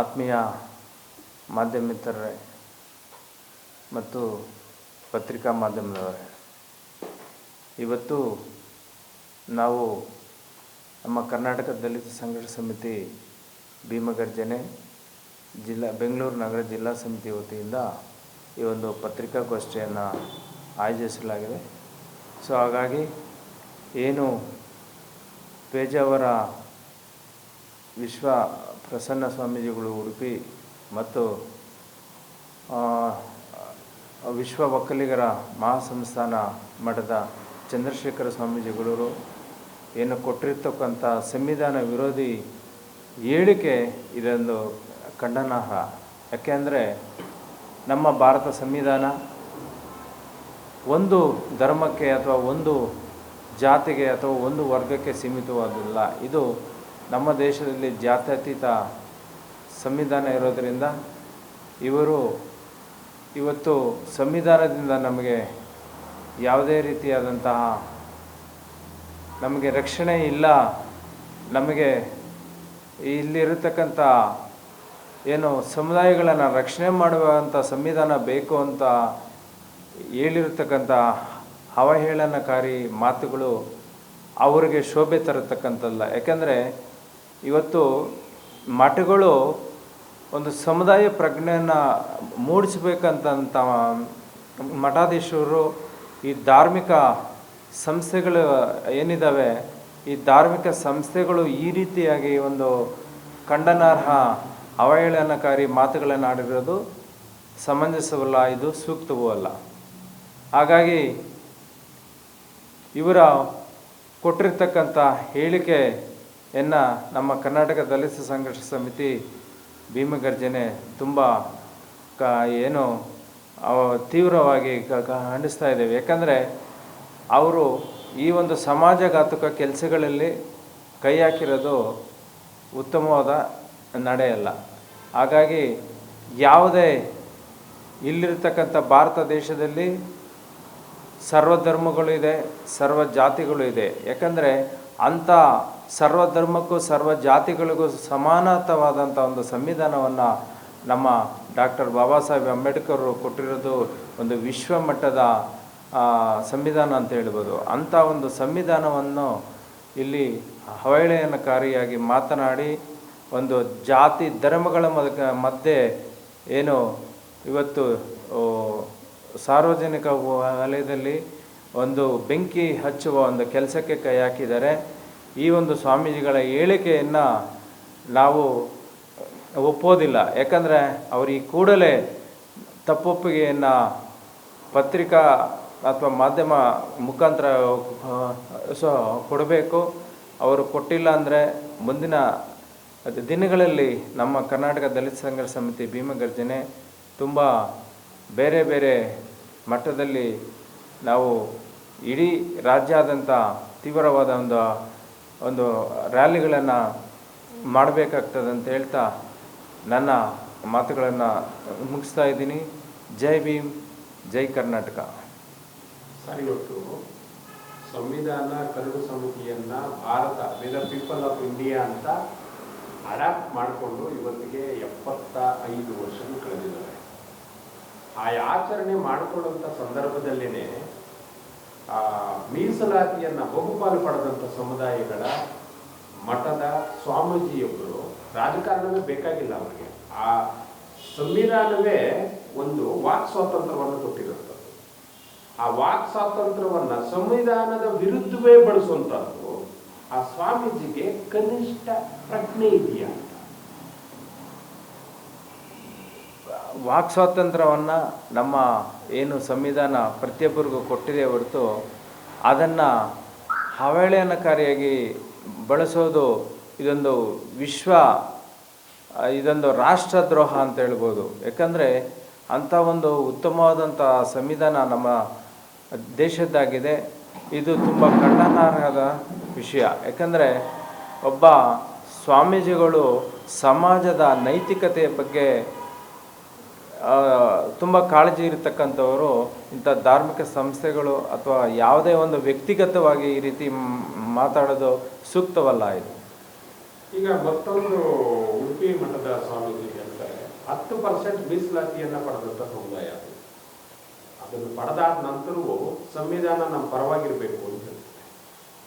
ಆತ್ಮೀಯ ಮಾಧ್ಯಮಿತರೇ ಮತ್ತು ಪತ್ರಿಕಾ ಮಾಧ್ಯಮದವರೇ, ಇವತ್ತು ನಾವು ನಮ್ಮ ಕರ್ನಾಟಕ ದಲಿತ ಸಂಘರ್ಷ ಸಮಿತಿ ಭೀಮಗರ್ಜನೆ ಜಿಲ್ಲಾ, ಬೆಂಗಳೂರು ನಗರ ಜಿಲ್ಲಾ ಸಮಿತಿ ವತಿಯಿಂದ ಈ ಒಂದು ಪತ್ರಿಕಾಗೋಷ್ಠಿಯನ್ನು ಆಯೋಜಿಸಲಾಗಿದೆ. ಸೊ, ಹಾಗಾಗಿ ಏನು ಪೇಜಾವರ ವಿಶ್ವ ಪ್ರಸನ್ನ ಸ್ವಾಮೀಜಿಗಳು ಉಡುಪಿ ಮತ್ತು ವಿಶ್ವ ಒಕ್ಕಲಿಗರ ಮಹಾಸಂಸ್ಥಾನ ಮಠದ ಚಂದ್ರಶೇಖರ ಸ್ವಾಮೀಜಿಗಳವರು ಏನು ಕೊಟ್ಟಿರ್ತಕ್ಕಂಥ ಸಂವಿಧಾನ ವಿರೋಧಿ ಹೇಳಿಕೆ ಇದೊಂದು ಖಂಡನಾರ್ಹ. ಯಾಕೆಂದರೆ ನಮ್ಮ ಭಾರತ ಸಂವಿಧಾನ ಒಂದು ಧರ್ಮಕ್ಕೆ ಅಥವಾ ಒಂದು ಜಾತಿಗೆ ಅಥವಾ ಒಂದು ವರ್ಗಕ್ಕೆ ಸೀಮಿತವಾದಿಲ್ಲ ಇದು ನಮ್ಮ ದೇಶದಲ್ಲಿ ಜಾತ್ಯತೀತ ಸಂವಿಧಾನ ಇರೋದರಿಂದ ಇವರು ಇವತ್ತು ಸಂವಿಧಾನದಿಂದ ನಮಗೆ ಯಾವುದೇ ರೀತಿಯಾದಂತಹ ನಮಗೆ ರಕ್ಷಣೆ ಇಲ್ಲ, ನಮಗೆ ಇಲ್ಲಿರತಕ್ಕಂಥ ಏನು ಸಮುದಾಯಗಳನ್ನು ರಕ್ಷಣೆ ಮಾಡುವಂಥ ಸಂವಿಧಾನ ಬೇಕು ಅಂತ ಹೇಳಿರ್ತಕ್ಕಂಥ ಅವಹೇಳನಕಾರಿ ಮಾತುಗಳು ಅವರಿಗೆ ಶೋಭೆ ತರತಕ್ಕಂಥಲ್ಲ ಯಾಕೆಂದರೆ ಇವತ್ತು ಮಠಗಳು ಒಂದು ಸಮುದಾಯ ಪ್ರಜ್ಞೆಯನ್ನು ಮೂಡಿಸಬೇಕಂತ ಮಠಾಧೀಶರು ಈ ಧಾರ್ಮಿಕ ಸಂಸ್ಥೆಗಳು ಏನಿದ್ದಾವೆ ಈ ಧಾರ್ಮಿಕ ಸಂಸ್ಥೆಗಳು ಈ ರೀತಿಯಾಗಿ ಒಂದು ಖಂಡನಾರ್ಹ, ಅವಹೇಳನಕಾರಿ ಮಾತುಗಳನ್ನು ಆಡಿರೋದು ಸಮಂಜಸವಲ್ಲ, ಇದು ಸೂಕ್ತವೂ ಅಲ್ಲ. ಹಾಗಾಗಿ ಇವರ ಕೊಟ್ಟಿರ್ತಕ್ಕಂಥ ಹೇಳಿಕೆಯನ್ನು ನಮ್ಮ ಕರ್ನಾಟಕ ದಲಿತ ಸಂಘರ್ಷ ಸಮಿತಿ ಭೀಮಗರ್ಜನೆ ತುಂಬ ಕ ಏನು ತೀವ್ರವಾಗಿ ಖಂಡಿಸ್ತಾ ಇದ್ದೇವೆ. ಯಾಕಂದರೆ ಅವರು ಈ ಒಂದು ಸಮಾಜಘಾತುಕ ಕೆಲಸಗಳಲ್ಲಿ ಕೈ ಹಾಕಿರೋದು ಉತ್ತಮವಾದ ನಡೆಯಲ್ಲ ಹಾಗಾಗಿ ಯಾವುದೇ ಇಲ್ಲಿರ್ತಕ್ಕಂಥ ಭಾರತ ದೇಶದಲ್ಲಿ ಸರ್ವ ಧರ್ಮಗಳು ಇದೆ, ಸರ್ವ ಜಾತಿಗಳು ಇದೆ. ಯಾಕಂದರೆ ಅಂಥ ಸರ್ವ ಧರ್ಮಕ್ಕೂ ಸರ್ವ ಜಾತಿಗಳಿಗೂ ಸಮಾನತವಾದಂಥ ಒಂದು ಸಂವಿಧಾನವನ್ನು ನಮ್ಮ ಡಾಕ್ಟರ್ ಬಾಬಾ ಸಾಹೇಬ್ ಅಂಬೇಡ್ಕರ್ ಕೊಟ್ಟಿರೋದು ಒಂದು ವಿಶ್ವ ಮಟ್ಟದ ಸಂವಿಧಾನ ಅಂತ ಹೇಳ್ಬೋದು. ಅಂಥ ಒಂದು ಸಂವಿಧಾನವನ್ನು ಇಲ್ಲಿ ಅವಹೇಳನಕಾರಿಯಾಗಿ ಮಾತನಾಡಿ ಒಂದು ಜಾತಿ ಧರ್ಮಗಳ ಮಧ್ಯೆ ಏನು ಇವತ್ತು ಸಾರ್ವಜನಿಕ ವಲಯದಲ್ಲಿ ಒಂದು ಬೆಂಕಿ ಹಚ್ಚುವ ಒಂದು ಕೆಲಸಕ್ಕೆ ಕೈ ಹಾಕಿದ್ದಾರೆ ಈ ಒಂದು ಸ್ವಾಮೀಜಿಗಳ ಹೇಳಿಕೆಯನ್ನು ನಾವು ಒಪ್ಪೋದಿಲ್ಲ. ಯಾಕಂದರೆ ಅವರು ಈ ಕೂಡಲೇ ತಪ್ಪೊಪ್ಪಿಗೆಯನ್ನು ಪತ್ರಿಕಾ ಅಥವಾ ಮಾಧ್ಯಮ ಮುಖಾಂತರ ಸೊ ಕೊಡಬೇಕು. ಅವರು ಕೊಟ್ಟಿಲ್ಲ ಅಂದರೆ ಮುಂದಿನ ದಿನಗಳಲ್ಲಿ ನಮ್ಮ ಕರ್ನಾಟಕ ದಲಿತ ಸಂಘರ್ಷ ಸಮಿತಿ ಭೀಮಗರ್ಜನೆ ತುಂಬ ಬೇರೆ ಬೇರೆ ಮಟ್ಟದಲ್ಲಿ ನಾವು ಇಡೀ ರಾಜ್ಯಾದ್ಯಂತ ತೀವ್ರವಾದ ಒಂದು ಒಂದು ರ್ಯಾಲಿಗಳನ್ನು ಮಾಡಬೇಕಾಗ್ತದೆ ಅಂತ ಹೇಳ್ತಾ ನನ್ನ ಮಾತುಗಳನ್ನು ಮುಗಿಸ್ತಾ ಇದ್ದೀನಿ. ಜೈ ಭೀಮ್, ಜೈ ಕರ್ನಾಟಕ. ಸರ್ ಇವತ್ತು ಸಂವಿಧಾನ ಕರಡು ಸಮಿತಿಯನ್ನು ಭಾರತ ವೇದ ಪೀಪಲ್ ಆಫ್ ಇಂಡಿಯಾ ಅಂತ ಅಡಾಪ್ಟ್ ಮಾಡಿಕೊಂಡು ಇವತ್ತಿಗೆ ಎಪ್ಪತ್ತ ಐದು ವರ್ಷ ಕಳೆದಿದ್ದಾರೆ ಆ ಆಚರಣೆ ಮಾಡಿಕೊಳ್ಳುವಂಥ ಸಂದರ್ಭದಲ್ಲೇ ಆ ಮೀಸಲಾತಿಯನ್ನ ಬಹುಪಾಲು ಪಡೆದಂಥ ಸಮುದಾಯಗಳ ಮಠದ ಸ್ವಾಮೀಜಿಯೊಬ್ಬರು ರಾಜಕಾರಣವೇ ಬೇಕಾಗಿಲ್ಲ ಅವರಿಗೆ. ಆ ಸಂವಿಧಾನವೇ ಒಂದು ವಾಕ್ ಸ್ವಾತಂತ್ರ್ಯವನ್ನು ಕೊಟ್ಟಿರುತ್ತದೆ ಆ ವಾಕ್ ಸ್ವಾತಂತ್ರ್ಯವನ್ನ ಸಂವಿಧಾನದ ವಿರುದ್ಧವೇ ಬಳಸುವಂಥದ್ದು ಆ ಸ್ವಾಮೀಜಿಗೆ ಕನಿಷ್ಠ ಪ್ರಜ್ಞೆ ಇದೆಯಾ? ವಾಕ್ ಸ್ವಾತಂತ್ರ್ಯವನ್ನು ನಮ್ಮ ಏನು ಸಂವಿಧಾನ ಪ್ರತಿಯೊಬ್ಬರಿಗೂ ಕೊಟ್ಟಿದೆ ಹೊರತು ಅದನ್ನು ಅವಹೇಳನಕಾರಿಯಾಗಿ ಬಳಸೋದು ಇದೊಂದು ವಿಶ್ವ, ಇದೊಂದು ರಾಷ್ಟ್ರದ್ರೋಹ ಅಂತ ಹೇಳ್ಬೋದು. ಯಾಕಂದರೆ ಅಂಥ ಒಂದು ಉತ್ತಮವಾದಂಥ ಸಂವಿಧಾನ ನಮ್ಮ ದೇಶದ್ದಾಗಿದೆ. ಇದು ತುಂಬ ಖಂಡನಾರ್ಹದ ವಿಷಯ. ಯಾಕಂದರೆ ಒಬ್ಬ ಸ್ವಾಮೀಜಿಗಳು ಸಮಾಜದ ನೈತಿಕತೆಯ ಬಗ್ಗೆ ತುಂಬ ಕಾಳಜಿ ಇರತಕ್ಕಂಥವರು ಇಂಥ ಧಾರ್ಮಿಕ ಸಂಸ್ಥೆಗಳು ಅಥವಾ ಯಾವುದೇ ಒಂದು ವ್ಯಕ್ತಿಗತವಾಗಿ ಈ ರೀತಿ ಮಾತಾಡೋದು ಸೂಕ್ತವಲ್ಲ ಇದು. ಈಗ ಮತ್ತೊಂದು ಉಡುಪಿ ಮಠದ ಸ್ವಾಮೀಜಿ ಅಂತಾರೆ ಹತ್ತು ಪರ್ಸೆಂಟ್ ಮೀಸಲಾತಿಯನ್ನು ಪಡೆದಂಥ ಸಮುದಾಯ ಅದು. ಅದನ್ನು ಪಡೆದಾದ ನಂತರವೂ ಸಂವಿಧಾನ ನಮ್ಮ ಪರವಾಗಿರಬೇಕು ಅಂತ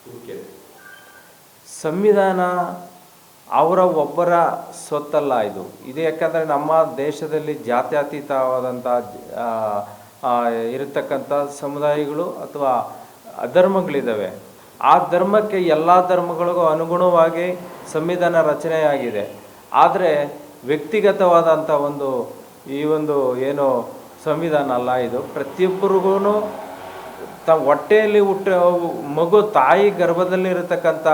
ಹೇಳ್ತಾರೆ. ಸಂವಿಧಾನ ಅವರ ಒಬ್ಬರ ಸ್ವತ್ತಲ್ಲ ಇದು. ಇದು ಯಾಕಂದರೆ ನಮ್ಮ ದೇಶದಲ್ಲಿ ಜಾತ್ಯತೀತವಾದಂಥ ಇರತಕ್ಕಂಥ ಸಮುದಾಯಗಳು ಅಥವಾ ಅಧರ್ಮಗಳಿದ್ದಾವೆ. ಆ ಧರ್ಮಕ್ಕೆ ಎಲ್ಲ ಧರ್ಮಗಳಿಗೂ ಅನುಗುಣವಾಗಿ ಸಂವಿಧಾನ ರಚನೆಯಾಗಿದೆ. ಆದರೆ ವ್ಯಕ್ತಿಗತವಾದಂಥ ಒಂದು ಈ ಒಂದು ಏನು ಸಂವಿಧಾನ ಅಲ್ಲ ಇದು. ಪ್ರತಿಯೊಬ್ಬರಿಗೂ ತ ಹೊಟ್ಟೆಯಲ್ಲಿ ಹುಟ್ಟ ಮಗು ತಾಯಿ ಗರ್ಭದಲ್ಲಿ ಇರತಕ್ಕಂಥ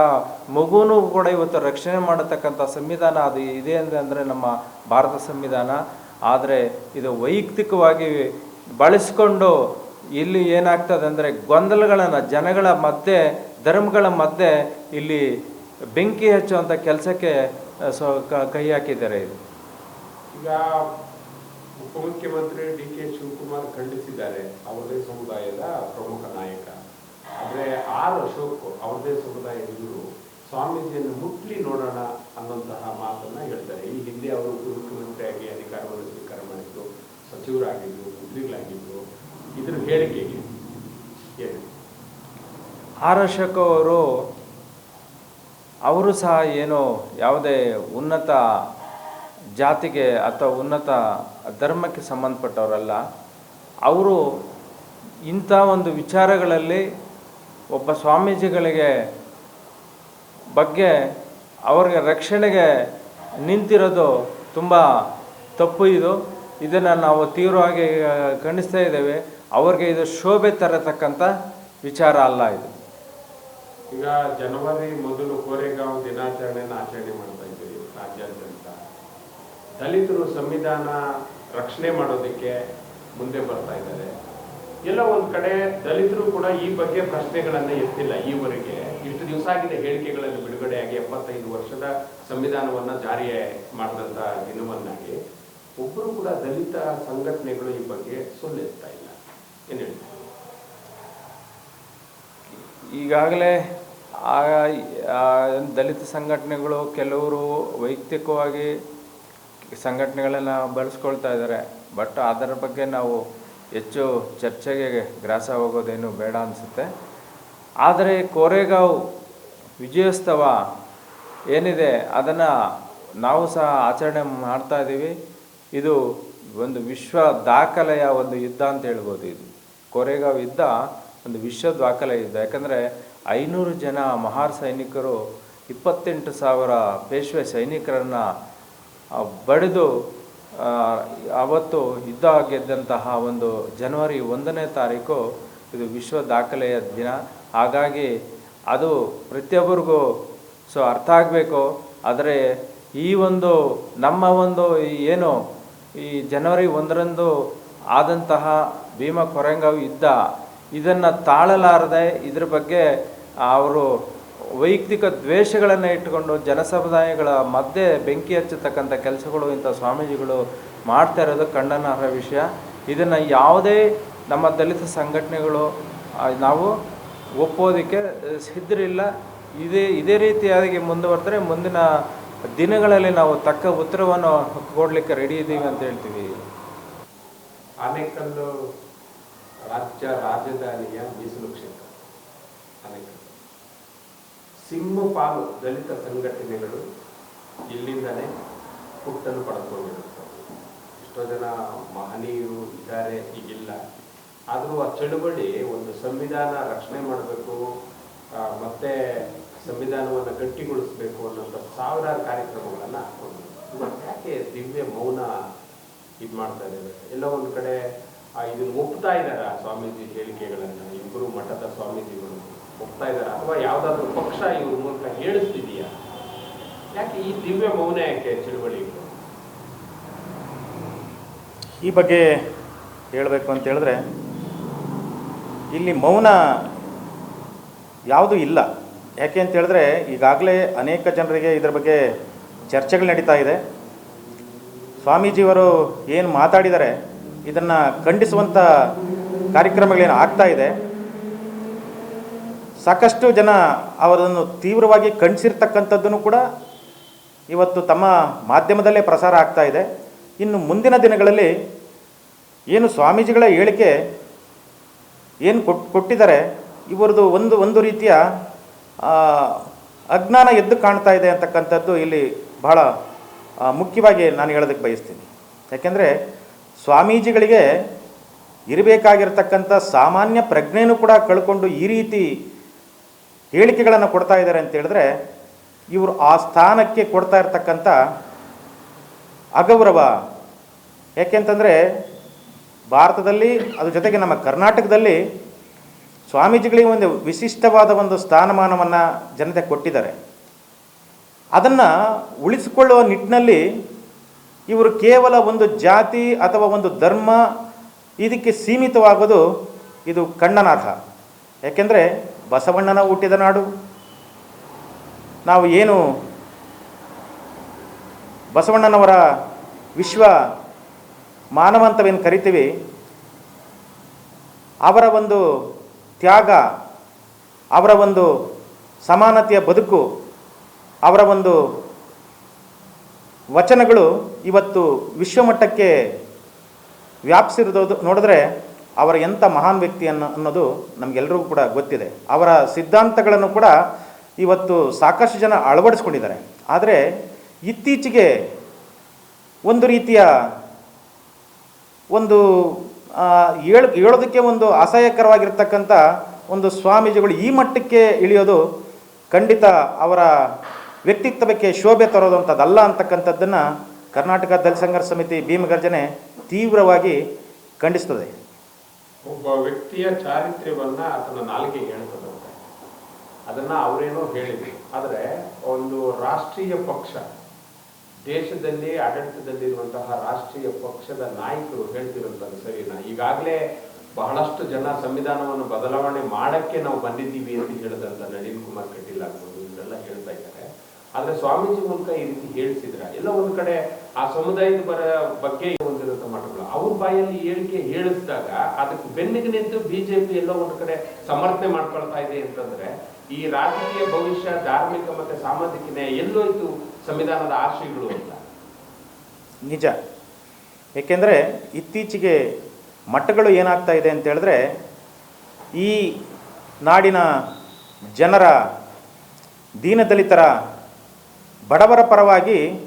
ಮಗುನೂ ಕೂಡ ಇವತ್ತು ರಕ್ಷಣೆ ಮಾಡತಕ್ಕಂಥ ಸಂವಿಧಾನ ಅದು ಇದೆ ಅಂದರೆ ನಮ್ಮ ಭಾರತ ಸಂವಿಧಾನ. ಆದರೆ ಇದು ವೈಯಕ್ತಿಕವಾಗಿ ಬಳಸಿಕೊಂಡು ಇಲ್ಲಿ ಏನಾಗ್ತದೆ ಅಂದರೆ ಗೊಂದಲಗಳನ್ನು ಜನಗಳ ಮಧ್ಯೆ, ಧರ್ಮಗಳ ಮಧ್ಯೆ ಇಲ್ಲಿ ಬೆಂಕಿ ಹಚ್ಚುವಂಥ ಕೆಲಸಕ್ಕೆ ಸೊ ಕೈ ಹಾಕಿದ್ದಾರೆ. ಇದು ಈಗ ಉಪಮುಖ್ಯಮಂತ್ರಿ ಡಿ ಕೆ ಶಿವಕುಮಾರ್ ಖಂಡಿಸಿದ್ದಾರೆ, ಅವರದೇ ಸಮುದಾಯದ ಪ್ರಮುಖ ನಾಯಕ. ಆದರೆ ಆರ್ ಅಶೋಕ್ ಅವರದೇ ಸಮುದಾಯದ ಇವರು ಸ್ವಾಮೀಜಿಯನ್ನು ಮುಟ್ಲಿ ನೋಡೋಣ ಅನ್ನೋಂತಹ ಮಾತನ್ನ ಹೇಳ್ತಾರೆ. ಈ ಹಿಂದೆ ಅವರು ಉಪಮುಖ್ಯಮಂತ್ರಿಯಾಗಿ ಅಧಿಕಾರವನ್ನು ಸ್ವೀಕಾರ ಮಾಡಿದ್ರು, ಸಚಿವರಾಗಿದ್ರು ಮಂತ್ರಿಗಳಾಗಿದ್ರು ಇದ್ರ ಹೇಳಿಕೆಗೆ ಏನು? ಆರ್ ಅಶೋಕ್ ಅವರು ಅವರು ಸಹ ಏನು ಯಾವುದೇ ಉನ್ನತ ಜಾತಿಗೆ ಅಥವಾ ಉನ್ನತ ಧರ್ಮಕ್ಕೆ ಸಂಬಂಧಪಟ್ಟವರಲ್ಲ, ಅವರು ಇಂಥ ಒಂದು ವಿಚಾರಗಳಲ್ಲಿ ಒಬ್ಬ ಸ್ವಾಮೀಜಿಗಳಿಗೆ ಬಗ್ಗೆ ಅವ್ರಿಗೆ ರಕ್ಷಣೆಗೆ ನಿಂತಿರೋದು ತುಂಬ ತಪ್ಪು ಇದು. ಇದನ್ನು ನಾವು ತೀವ್ರವಾಗಿ ಖಂಡಿಸ್ತಾ ಇದ್ದೇವೆ. ಅವ್ರಿಗೆ ಇದು ಶೋಭೆ ತರತಕ್ಕಂಥ ವಿಚಾರ ಅಲ್ಲ ಇದು. ಈಗ ಜನವರಿ ಮೊದಲು ಕೋರೆಗಾಂವ್ ದಿನಾಚರಣೆಯನ್ನು ಆಚರಣೆ ಮಾಡ್ತಾ ಇದ್ದೀವಿ ರಾಜ್ಯಾದ್ಯಂತ. ದಲಿತರು ಸಂವಿಧಾನ ರಕ್ಷಣೆ ಮಾಡೋದಕ್ಕೆ ಮುಂದೆ ಬರ್ತಾ ಇದ್ದಾರೆ. ಎಲ್ಲ ಒಂದ್ ಕಡೆ ದಲಿತರು ಕೂಡ ಈ ಬಗ್ಗೆ ಪ್ರಶ್ನೆಗಳನ್ನ ಎತ್ತಿಲ್ಲ. ಈವರೆಗೆ ಇಷ್ಟು ದಿವಸ ಆಗಿದೆ ಹೇಳಿಕೆಗಳಲ್ಲಿ ಬಿಡುಗಡೆಯಾಗಿ ಎಪ್ಪತ್ತೈದು ವರ್ಷದ ಸಂವಿಧಾನವನ್ನ ಜಾರಿ ಮಾಡಿದಂತ ದಿನವನ್ನಾಗಿ ಒಬ್ಬರು ಕೂಡ ದಲಿತ ಸಂಘಟನೆಗಳು ಈ ಬಗ್ಗೆ ಸುಳ್ಳೆತ್ತಾ ಇಲ್ಲ. ಏನ್ ಹೇಳ್ತಾರೆ? ಈಗಾಗಲೇ ಆ ದಲಿತ ಸಂಘಟನೆಗಳು ಕೆಲವರು ವೈಯಕ್ತಿಕವಾಗಿ ಸಂಘಟನೆಗಳನ್ನು ಬಳಸ್ಕೊಳ್ತಾ ಇದ್ದಾರೆ. ಬಟ್ ಅದರ ಬಗ್ಗೆ ನಾವು ಹೆಚ್ಚು ಚರ್ಚೆಗೆ ಗ್ರಾಸ ಹೋಗೋದೇನು ಬೇಡ ಅನಿಸುತ್ತೆ. ಆದರೆ ಕೋರೆಗಾವ್ ವಿಜಯೋತ್ಸವ ಏನಿದೆ ಅದನ್ನು ನಾವು ಸಹ ಆಚರಣೆ ಮಾಡ್ತಾ ಇದ್ದೀವಿ. ಇದು ಒಂದು ವಿಶ್ವ ದಾಖಲೆಯ ಒಂದು ಯುದ್ಧ ಅಂತ ಹೇಳ್ಬೋದು ಇದು. ಕೋರೆಗಾಂವ್ ಯುದ್ಧ ಒಂದು ವಿಶ್ವ ದಾಖಲೆ ಯುದ್ಧ. ಯಾಕಂದರೆ ಐನೂರು ಜನ ಮಹಾರ್ ಸೈನಿಕರು, ಇಪ್ಪತ್ತೆಂಟು ಸಾವಿರ ಪೇಶ್ವೆ ಸೈನಿಕರನ್ನು ಬಡಿದು ಅವತ್ತು ಯುದ್ಧ ಗೆದ್ದಂತಹ ಒಂದು ಜನವರಿ ಒಂದನೇ ತಾರೀಕು ಇದು ವಿಶ್ವ ದಾಖಲೆಯ ದಿನ. ಹಾಗಾಗಿ ಅದು ಪ್ರತಿಯೊಬ್ಬರಿಗೂ ಸೊ ಅರ್ಥ ಆಗಬೇಕು. ಆದರೆ ಈ ಒಂದು ನಮ್ಮ ಒಂದು ಏನು ಈ ಜನವರಿ ಒಂದರಂದು ಆದಂತಹ ಭೀಮ ಕೊರೆಂಗಾವ್ ಯುದ್ಧ, ಇದನ್ನು ತಾಳಲಾರದೆ ಇದ್ರ ಬಗ್ಗೆ ಅವರು ವೈಯಕ್ತಿಕ ದ್ವೇಷಗಳನ್ನು ಇಟ್ಟುಕೊಂಡು ಜನಸಮುದಾಯಗಳ ಮಧ್ಯೆ ಬೆಂಕಿ ಹಚ್ಚತಕ್ಕಂಥ ಕೆಲಸಗಳು ಇಂಥ ಸ್ವಾಮೀಜಿಗಳು ಮಾಡ್ತಾ ಇರೋದು ಖಂಡನಾರ್ಹ ವಿಷಯ. ಇದನ್ನು ಯಾವುದೇ ನಮ್ಮ ದಲಿತ ಸಂಘಟನೆಗಳು ನಾವು ಒಪ್ಪೋದಕ್ಕೆ ಸಿದ್ಧರಿಲ್ಲ. ಇದೇ ಇದೇ ರೀತಿಯಾಗಿ ಮುಂದುವರೆದ್ರೆ ಮುಂದಿನ ದಿನಗಳಲ್ಲಿ ನಾವು ತಕ್ಕ ಉತ್ತರವನ್ನು ಕೊಡಲಿಕ್ಕೆ ರೆಡಿ ಇದ್ದೀವಿ ಅಂತ ಹೇಳ್ತೀವಿ. ಆನೇಕಲ್ಲು ರಾಜ್ಯ ರಾಜಧಾನಿಯ ಮೀಸಲು ಕ್ಷೇತ್ರ. ಆನೇಕಲ್ಲು. ಸಿಂಹಪಾಲು ದಲಿತ ಸಂಘಟನೆಗಳು ಇಲ್ಲಿಂದಲೇ ಹುಟ್ಟನ್ನು ಪಡೆದುಕೊಂಡಿರುತ್ತವೆ. ಎಷ್ಟೋ ಜನ ಮಹನೀಯರು ಇದ್ದಾರೆ ಈಗಿಲ್ಲ ಆದರೂ ಆ ಚಳುವಳಿ ಒಂದು ಸಂವಿಧಾನ ರಕ್ಷಣೆ ಮಾಡಬೇಕು ಮತ್ತೆ ಸಂವಿಧಾನವನ್ನು ಗಟ್ಟಿಗೊಳಿಸಬೇಕು ಅನ್ನೋಂಥ ಸಾವಿರಾರು ಕಾರ್ಯಕ್ರಮಗಳನ್ನು ಹಾಕ್ಕೊಂಡು ಇವತ್ತು ಯಾಕೆ ದಿವ್ಯ ಮೌನ ಇದು ಮಾಡ್ತಾ ಇದ್ದೇವೆ ಎಲ್ಲ ಒಂದು ಕಡೆ ಇದನ್ನ ಒಪ್ತಾ ಆ ಸ್ವಾಮೀಜಿ ಹೇಳಿಕೆಗಳನ್ನು? ಇಬ್ಬರು ಮಠದ ಸ್ವಾಮೀಜಿಗಳು. ಒಪ್ತಾ ಇದ್ದಾರೆ. ಅಥವಾ ಯಾವ್ದಾದ್ರು ಪಕ್ಷ ಇವ್ರ ಮೂಲಕ ಹೇಳಿಸ್ತಿದೆಯಾ? ಯಾಕೆ ಈ ದಿವ್ಯ ಮೌನ ಯಾಕೆ ಚಳುವಳಿಗಳು ಈ ಬಗ್ಗೆ ಹೇಳಬೇಕು ಅಂತ ಹೇಳಿದ್ರೆ, ಇಲ್ಲಿ ಮೌನ ಯಾವುದೂ ಇಲ್ಲ. ಯಾಕೆ ಅಂತ ಹೇಳಿದ್ರೆ, ಈಗಾಗಲೇ ಅನೇಕ ಜನರಿಗೆ ಇದರ ಬಗ್ಗೆ ಚರ್ಚೆಗಳು ನಡೀತಾ ಇದೆ. ಸ್ವಾಮೀಜಿಯವರು ಏನು ಮಾತಾಡಿದರೆ, ಇದನ್ನು ಖಂಡಿಸುವಂಥ ಕಾರ್ಯಕ್ರಮಗಳೇನು ಆಗ್ತಾ ಇದೆ. ಸಾಕಷ್ಟು ಜನ ಅವರನ್ನು ತೀವ್ರವಾಗಿ ಖಂಡಿಸಿರ್ತಕ್ಕಂಥದ್ದನ್ನು ಕೂಡ ಇವತ್ತು ತಮ್ಮ ಮಾಧ್ಯಮದಲ್ಲೇ ಪ್ರಸಾರ ಆಗ್ತಾ ಇದೆ. ಇನ್ನು ಮುಂದಿನ ದಿನಗಳಲ್ಲಿ ಏನು ಸ್ವಾಮೀಜಿಗಳ ಹೇಳಿಕೆ ಏನು ಕೊಟ್, ಕೊಟ್ಟಿದ್ದಾರೆ, ಇವರದು ಒಂದು ಒಂದು ರೀತಿಯ ಅಜ್ಞಾನ ಎದ್ದು ಕಾಣ್ತಾ ಇದೆ ಅಂತಕ್ಕಂಥದ್ದು ಇಲ್ಲಿ ಬಹಳ ಮುಖ್ಯವಾಗಿ ನಾನು ಹೇಳೋದಕ್ಕೆ ಬಯಸ್ತೀನಿ. ಯಾಕೆಂದರೆ ಸ್ವಾಮೀಜಿಗಳಿಗೆ ಇರಬೇಕಾಗಿರ್ತಕ್ಕಂಥ ಸಾಮಾನ್ಯ ಪ್ರಜ್ಞೆನೂ ಕೂಡ ಕಳ್ಕೊಂಡು ಈ ರೀತಿ ಹೇಳಿಕೆಗಳನ್ನು ಕೊಡ್ತಾ ಇದ್ದಾರೆ ಅಂತ ಹೇಳಿದ್ರೆ, ಇವರು ಆ ಸ್ಥಾನಕ್ಕೆ ಕೊಡ್ತಾ ಇರತಕ್ಕಂಥ ಅಗೌರವ. ಯಾಕೆಂತಂದರೆ ಭಾರತದಲ್ಲಿ, ಅದ್ರ ಜೊತೆಗೆ ನಮ್ಮ ಕರ್ನಾಟಕದಲ್ಲಿ ಸ್ವಾಮೀಜಿಗಳಿಗೆ ಒಂದು ವಿಶಿಷ್ಟವಾದ ಒಂದು ಸ್ಥಾನಮಾನವನ್ನು ಜನತೆ ಕೊಟ್ಟಿದ್ದಾರೆ. ಅದನ್ನು ಉಳಿಸಿಕೊಳ್ಳುವ ನಿಟ್ಟಿನಲ್ಲಿ ಇವರು ಕೇವಲ ಒಂದು ಜಾತಿ ಅಥವಾ ಒಂದು ಧರ್ಮ ಇದಕ್ಕೆ ಸೀಮಿತವಾಗೋದು ಇದು ಖಂಡನಾರ್ಹ ಯಾಕೆಂದರೆ ಬಸವಣ್ಣನ ಹುಟ್ಟಿದ ನಾಡು. ನಾವು ಏನು ಬಸವಣ್ಣನವರ ವಿಶ್ವ ಮಾನವ ಅಂತವೇನು ಕರಿತೀವಿ, ಅವರ ಒಂದು ತ್ಯಾಗ, ಅವರ ಒಂದು ಸಮಾನತೆಯ ಬದುಕು, ಅವರ ಒಂದು ವಚನಗಳು ಇವತ್ತು ವಿಶ್ವಮಟ್ಟಕ್ಕೆ ವ್ಯಾಪಿಸಿರೋದು ನೋಡಿದ್ರೆ ಅವರ ಎಂಥ ಮಹಾನ್ ವ್ಯಕ್ತಿ ಅನ್ನೋ, ಅನ್ನೋದು ನಮಗೆಲ್ಲರಿಗೂ ಕೂಡ ಗೊತ್ತಿದೆ. ಅವರ ಸಿದ್ಧಾಂತಗಳನ್ನು ಕೂಡ ಇವತ್ತು ಸಾಕಷ್ಟು ಜನ ಅಳವಡಿಸ್ಕೊಂಡಿದ್ದಾರೆ. ಆದರೆ ಇತ್ತೀಚೆಗೆ ಒಂದು ರೀತಿಯ ಒಂದು ಹೇಳ ಹೇಳೋದಕ್ಕೆ ಒಂದು ಅಸಹ್ಯಕರವಾಗಿರ್ತಕ್ಕಂಥ ಒಂದು ಸ್ವಾಮೀಜಿಗಳು ಈ ಮಟ್ಟಕ್ಕೆ ಇಳಿಯೋದು ಖಂಡಿತ ಅವರ ವ್ಯಕ್ತಿತ್ವಕ್ಕೆ ಶೋಭೆ ತರೋದು ಅಂಥದ್ದಲ್ಲ ಅಂತಕ್ಕಂಥದ್ದನ್ನು ಕರ್ನಾಟಕ ದಲಿತ ಸಂಘರ್ಷ ಸಮಿತಿ ಭೀಮಗರ್ಜನೆ ತೀವ್ರವಾಗಿ ಖಂಡಿಸ್ತದೆ. ಒಬ್ಬ ವ್ಯಕ್ತಿಯ ಚಾರಿತ್ರ್ಯವನ್ನು ಆತನ ನಾಲಿಗೆ ಹೇಳ್ತದಂತೆ. ಅದನ್ನ ಅವರೇನೋ ಹೇಳಿದ್ರು. ಆದರೆ ಒಂದು ರಾಷ್ಟ್ರೀಯ ಪಕ್ಷ, ದೇಶದಲ್ಲಿ, ಆಡಳಿತದಲ್ಲಿರುವಂತಹ ರಾಷ್ಟ್ರೀಯ ಪಕ್ಷದ ನಾಯಕರು ಹೇಳ್ತಿರುವಂತದ್ದು ಸರಿನಾ? ಈಗಾಗಲೇ ಬಹಳಷ್ಟು ಜನ ಸಂವಿಧಾನವನ್ನು ಬದಲಾವಣೆ ಮಾಡಕ್ಕೆ ನಾವು ಬಂದಿದ್ದೀವಿ ಅಂತ ಹೇಳಿದಂಥ ನಳಿನ್ ಕುಮಾರ್ ಕಟೀಲ್ ಆಗ್ಬೋದು, ಇವರೆಲ್ಲ ಹೇಳ್ತಾ ಇದ್ದಾರೆ. ಆದರೆ ಸ್ವಾಮೀಜಿ ಮೂಲಕ ಈ ರೀತಿ ಹೇಳ್ಸಿದ್ರ? ಎಲ್ಲ ಒಂದು ಕಡೆ ಆ ಸಮುದಾಯದ ಬರ ಬಗ್ಗೆ ಹೊಂದಿರುವಂತ ಮಠಗಳು ಅವ್ರ ಬಾಯಲ್ಲಿ ಹೇಳಿಕೆ ಹೇಳಿಸಿದಾಗ ಅದಕ್ಕೆ ಬೆನ್ನಿಗೆ ನಿಂತು ಬಿಜೆಪಿ ಎಲ್ಲ ಒಂದು ಕಡೆ ಸಮರ್ಥನೆ ಮಾಡ್ಕೊಳ್ತಾ ಇದೆ ಅಂತಂದ್ರೆ, ಈ ರಾಜಕೀಯ ಭವಿಷ್ಯ ಧಾರ್ಮಿಕ ಮತ್ತೆ ಸಾಮಾಜಿಕ ನ್ಯಾಯ ಎಲ್ಲೋಯ್ತು ಸಂವಿಧಾನದ ಆಶಯಗಳು ಅಂತ. ನಿಜ. ಏಕೆಂದರೆ ಇತ್ತೀಚೆಗೆ ಮಠಗಳು ಏನಾಗ್ತಾ ಇದೆ ಅಂತ ಹೇಳಿದ್ರೆ, ಈ ನಾಡಿನ ಜನರ ದೀನದಲಿತರ ಬಡವರ ಪರವಾಗಿ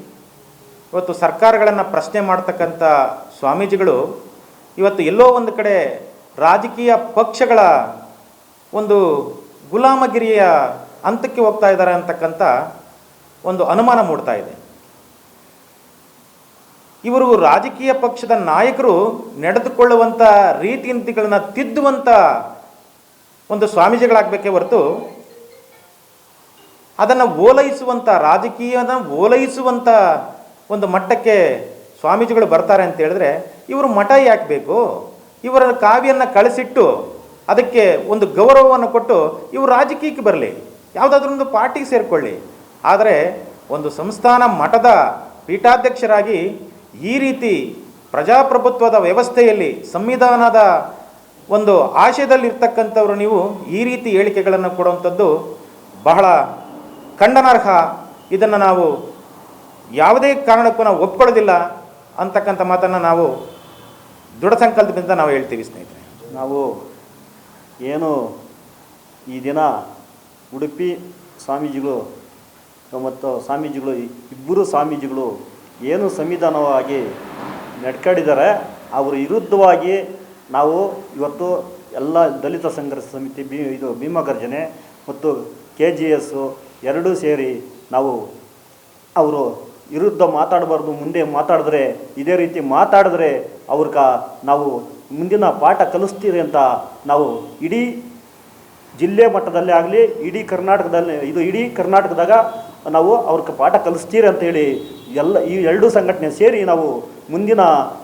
ಇವತ್ತು ಸರ್ಕಾರಗಳನ್ನು ಪ್ರಶ್ನೆ ಮಾಡ್ತಕ್ಕಂಥ ಸ್ವಾಮೀಜಿಗಳು ಇವತ್ತು ಎಲ್ಲೋ ಒಂದು ಕಡೆ ರಾಜಕೀಯ ಪಕ್ಷಗಳ ಒಂದು ಗುಲಾಮಗಿರಿಯ ಹಂತಕ್ಕೆ ಹೋಗ್ತಾ ಇದ್ದಾರೆ ಅಂತಕ್ಕಂಥ ಒಂದು ಅನುಮಾನ ಮೂಡ್ತಾ ಇದೆ. ಇವರು ರಾಜಕೀಯ ಪಕ್ಷದ ನಾಯಕರು ನಡೆದುಕೊಳ್ಳುವಂಥ ರೀತಿ ನೀತಿಗಳನ್ನ ತಿದ್ದುವಂಥ ಒಂದು ಸ್ವಾಮೀಜಿಗಳಾಗಬೇಕೇ ಹೊರತು ಅದನ್ನು ಓಲೈಸುವಂಥ ರಾಜಕೀಯನ ಓಲೈಸುವಂಥ ಒಂದು ಮಟ್ಟಕ್ಕೆ ಸ್ವಾಮೀಜಿಗಳು ಬರ್ತಾರೆ ಅಂತ ಹೇಳಿದ್ರೆ, ಇವರು ಮಠ ಯಾಕೆ ಬೇಕು? ಇವರ ಕಾವ್ಯನ ಕಳಿಸಿಟ್ಟು ಅದಕ್ಕೆ ಒಂದು ಗೌರವವನ್ನು ಕೊಟ್ಟು ಇವರು ರಾಜಕೀಯಕ್ಕೆ ಬರಲಿ ಯಾವುದಾದ್ರೂ ಒಂದು ಪಾರ್ಟಿಗೆ ಸೇರಿಕೊಳ್ಳಿ. ಆದರೆ ಒಂದು ಸಂಸ್ಥಾನ ಮಠದ ಪೀಠಾಧ್ಯಕ್ಷರಾಗಿ ಈ ರೀತಿ ಪ್ರಜಾಪ್ರಭುತ್ವದ ವ್ಯವಸ್ಥೆಯಲ್ಲಿ ಸಂವಿಧಾನದ ಒಂದು ಆಶಯದಲ್ಲಿರ್ತಕ್ಕಂಥವ್ರು ನೀವು ಈ ರೀತಿ ಹೇಳಿಕೆಗಳನ್ನು ಕೊಡುವಂಥದ್ದು ಬಹಳ ಖಂಡನಾರ್ಹ. ಇದನ್ನು ನಾವು ಯಾವುದೇ ಕಾರಣಕ್ಕೂ ನಾವು ಒಪ್ಕೊಳ್ಳೋದಿಲ್ಲ ಅಂತಕ್ಕಂಥ ಮಾತನ್ನು ನಾವು ದೃಢ ಸಂಕಲ್ಪದಿಂದ ನಾವು ಹೇಳ್ತೀವಿ ಸ್ನೇಹಿತರೆ. ನಾವು ಏನು ಈ ದಿನ ಉಡುಪಿ ಸ್ವಾಮೀಜಿಗಳು ಮತ್ತು ಸ್ವಾಮೀಜಿಗಳು ಇಬ್ಬರು ಸ್ವಾಮೀಜಿಗಳು ಏನು ಸಂವಿಧಾನವಾಗಿ ನಡ್ಕೊಂಡಿದ್ದಾರೆ, ಅವರ ವಿರುದ್ಧವಾಗಿ ನಾವು ಇವತ್ತು ಎಲ್ಲ ದಲಿತ ಸಂಘರ್ಷ ಸಮಿತಿ ಬಿ ಇದು ಭೀಮಗರ್ಜನೆ ಮತ್ತು ಕೆ ಜಿ ಎಸ್ಸು ಎರಡೂ ಸೇರಿ ನಾವು ಅವರು ವಿರುದ್ಧ ಮಾತಾಡಬಾರ್ದು, ಮುಂದೆ ಮಾತಾಡಿದ್ರೆ ಇದೇ ರೀತಿ ಮಾತಾಡಿದ್ರೆ ಅವ್ರಕ ನಾವು ಮುಂದಿನ ಪಾಠ ಕಲಿಸ್ತೀರಿ ಅಂತ ನಾವು ಇಡೀ ಜಿಲ್ಲೆ ಮಟ್ಟದಲ್ಲೇ ಆಗಲಿ, ಇಡೀ ಕರ್ನಾಟಕದಲ್ಲಿ, ಇದು ಇಡೀ ಕರ್ನಾಟಕದಾಗ ನಾವು ಅವ್ರಿಗೆ ಪಾಠ ಕಲಿಸ್ತೀರಿ ಅಂತೇಳಿ ಎಲ್ಲ ಈ ಎರಡೂ ಸಂಘಟನೆ ಸೇರಿ ನಾವು ಮುಂದಿನ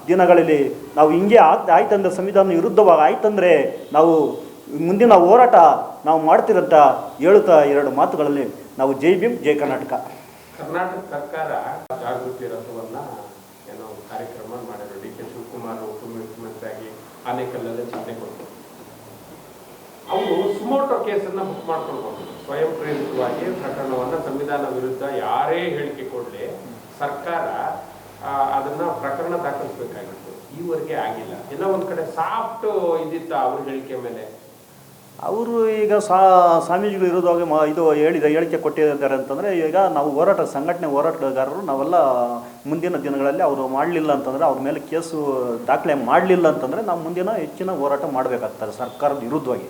ದಿನಗಳಲ್ಲಿ ನಾವು ಹಿಂಗೆ ಆಗ್ತಾ ಆಯ್ತಂದ್ರೆ ಸಂವಿಧಾನ ವಿರುದ್ಧವಾಗಿ ಆಯ್ತಂದರೆ ನಾವು ಮುಂದಿನ ಹೋರಾಟ ನಾವು ಮಾಡ್ತಿರಂತ ಹೇಳುತ್ತಾ ಎರಡು ಮಾತುಗಳಲ್ಲಿ ನಾವು ಜೈ ಭೀಮ್, ಜೈ ಕರ್ನಾಟಕ. ಕರ್ನಾಟಕ ಸರ್ಕಾರ ಜಾಗೃತಿ ರಥವನ್ನ ಏನೋ ಕಾರ್ಯಕ್ರಮ ಮಾಡಿದ್ರು. ಡಿ ಕೆ ಶಿವಕುಮಾರ್ ಉಪಮುಖ್ಯಮಂತ್ರಿಯಾಗಿ ಆನೆಕಲ್ಲೆಲ್ಲ ಚಿಂತೆ ಕೊಟ್ಟರು. ಅವರು ಸುಮೋಟೋ ಕೇಸನ್ನ ಬುಕ್ ಮಾಡ್ಕೊಂಡ್ಬಿಟ್ರು ಸ್ವಯಂ ಪ್ರೇರಿತವಾಗಿ ಪ್ರಕರಣವನ್ನ ಸಂವಿಧಾನ ವಿರುದ್ಧ ಯಾರೇ ಹೇಳಿಕೆ ಕೊಡಲಿ, ಸರ್ಕಾರ ಅದನ್ನ ಪ್ರಕರಣ ದಾಖಲಿಸ್ಬೇಕಾಗಿತ್ತು. ಈವರೆಗೆ ಆಗಿಲ್ಲ. ಏನೋ ಒಂದ್ ಕಡೆ ಸಾಫ್ಟ್ ಇದ್ದಿತ್ತ ಅವ್ರ ಹೇಳಿಕೆ ಮೇಲೆ. ಅವರು ಈಗ ಸಾ ಸ್ವಾಮೀಜಿಗಳು ಇರೋದಾಗ ಮ ಇದು ಹೇಳಿದ ಹೇಳಿಕೆ ಕೊಟ್ಟಿದ್ದಾರೆ ಅಂತಂದರೆ ಈಗ ನಾವು ಹೋರಾಟ ಸಂಘಟನೆ ಹೋರಾಟಗಾರರು ನಾವೆಲ್ಲ ಮುಂದಿನ ದಿನಗಳಲ್ಲಿ ಅವರು ಮಾಡಲಿಲ್ಲ ಅಂತಂದರೆ ಅವ್ರ ಮೇಲೆ ಕೇಸು ದಾಖಲೆ ಮಾಡಲಿಲ್ಲ ಅಂತಂದರೆ ನಾವು ಮುಂದಿನ ಹೆಚ್ಚಿನ ಹೋರಾಟ ಮಾಡಬೇಕಾಗ್ತಾರೆ ಸರ್ಕಾರದ ವಿರುದ್ಧವಾಗಿ.